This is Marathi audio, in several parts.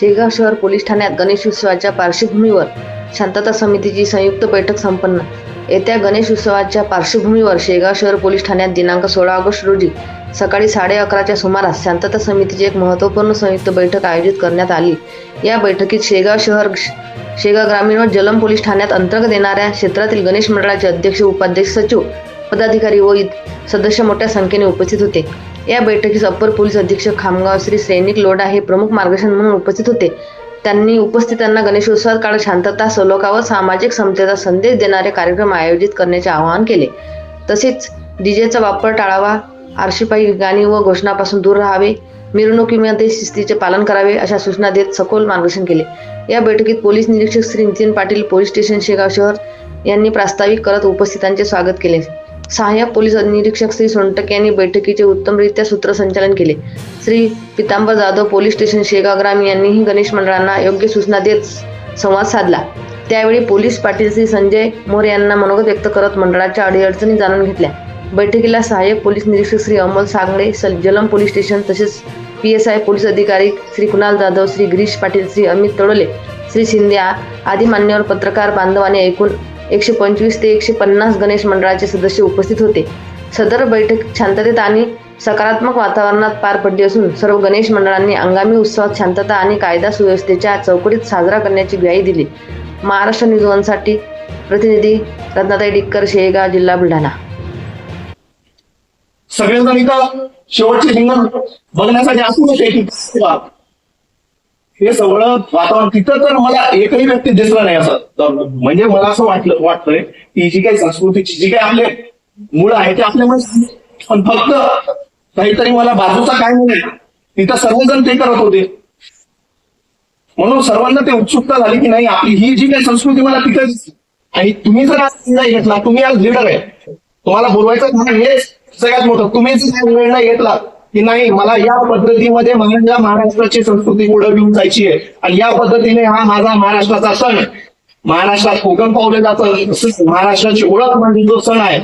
शेगाव शहर पोलीस ठाण्यात गणेशोत्सवाच्या पार्श्वभूमीवर शांतता समितीची संयुक्त बैठक संपन्न. येत्या गणेश उत्सवाच्या पार्श्वभूमीवर शेगाव शहर पोलीस ठाण्यात दिनांक सोळा ऑगस्ट रोजी सकाळी साडे अकराच्या सुमारास शांतता समितीची एक महत्त्वपूर्ण संयुक्त बैठक आयोजित करण्यात आली. या बैठकीत शेगाव शहर शेगाव ग्रामीण व जलम पोलीस ठाण्यात अंतर्गत येणाऱ्या क्षेत्रातील गणेश मंडळाचे अध्यक्ष उपाध्यक्ष सचिव पदाधिकारी व सदस्य मोठ्या संख्येने उपस्थित होते. या बैठकीस अप्पर पोलीस अधीक्षक खामगाव श्री सैनिक लोडा हे प्रमुख मार्गदर्शन म्हणून उपस्थित होते. त्यांनी उपस्थितांना गणेशोत्सवात काळ शांतता सलोखा व सामाजिक समतेचा संदेश देणारे कार्यक्रम आयोजित करण्याचे आवाहन केले. तसेच डीजेचा वापर टाळावा आरशीपाई गाणी व घोषणापासून दूर राहावे मिरवणुकीमध्ये शिस्तीचे पालन करावे अशा सूचना देत सखोल मार्गदर्शन केले. या बैठकीत पोलीस निरीक्षक श्री नितीन पाटील पोलीस स्टेशन शेगाव शहर यांनी प्रास्ताविक करत उपस्थितांचे स्वागत केले. सहाय्यक पोलीस निरीक्षक श्री सोनटक यांनी बैठकीचे उत्तमरित्या सूत्रसंचालन केले. श्री पितांबर जाधव पोलीस स्टेशन शेगाग्राम यांनीही गणेश मंडळांना योग्य सूचना देत संवाद साधला. त्यावेळी पोलीस पाटील श्री संजय मोरे यांना मनोगत व्यक्त करत मंडळाच्या अडीअडचणी जाणून घेतल्या. बैठकीला सहाय्यक पोलीस निरीक्षक श्री अमोल सांगळे सल- जलम पोलीस स्टेशन तसेच पी एस आय पोलीस अधिकारी श्री कुणाल जाधव श्री गिरीश पाटील श्री अमित तडोले श्री शिंदे आदी मान्यवर पत्रकार बांधवाने ऐकून एकशे पंचवीस ते एकशे पन्नास गणेश मंडळाचे सदस्य उपस्थित होते. सदर बैठक शांततेत आणि सकारात्मक वातावरणात पार पडली असून सर्व गणेश मंडळांनी हंगामी उत्सवात शांतता आणि कायदा सुव्यवस्थेच्या चौकटीत साजरा करण्याची ग्वाही दिली. महाराष्ट्र न्यूज वनसाठी प्रतिनिधी रत्नाताई डिक्कर शेगाव जिल्हा बुलढाणा. सगळ्यांचा शेवटची हिंगण बघण्यासाठी हे सगळं वातावरण तिथं तर मला एकही व्यक्ती दिसला नाही असं. म्हणजे मला असं वाटलं वाटतंय की जी काही संस्कृतीची जी काही आपले मुळ आहे ते आपल्यामुळे पण फक्त काहीतरी मला बाजूचा काय नाही. तिथं सर्वजण ते करत होते. म्हणून सर्वांना ते उत्सुकता झाली की नाही आपली ही जी काही संस्कृती मला तिथं आणि तुम्ही जर आज निर्णय घेतला तुम्ही आज लिडर आहे. तुम्हाला बोलवायचं हे सगळ्यात मोठं. तुम्ही जर निर्णय घेतला की नाही मला या पद्धतीमध्ये माझ्या महाराष्ट्राची संस्कृती पुढे घेऊन जायची आहे. आणि या पद्धतीने हा माझा महाराष्ट्राचा सण महाराष्ट्रात कोकण पावले जातं महाराष्ट्राची ओळख म्हणजे जो सण आहे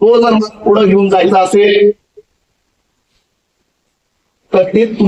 तो जर पुढे घेऊन जायचा असेल तर ते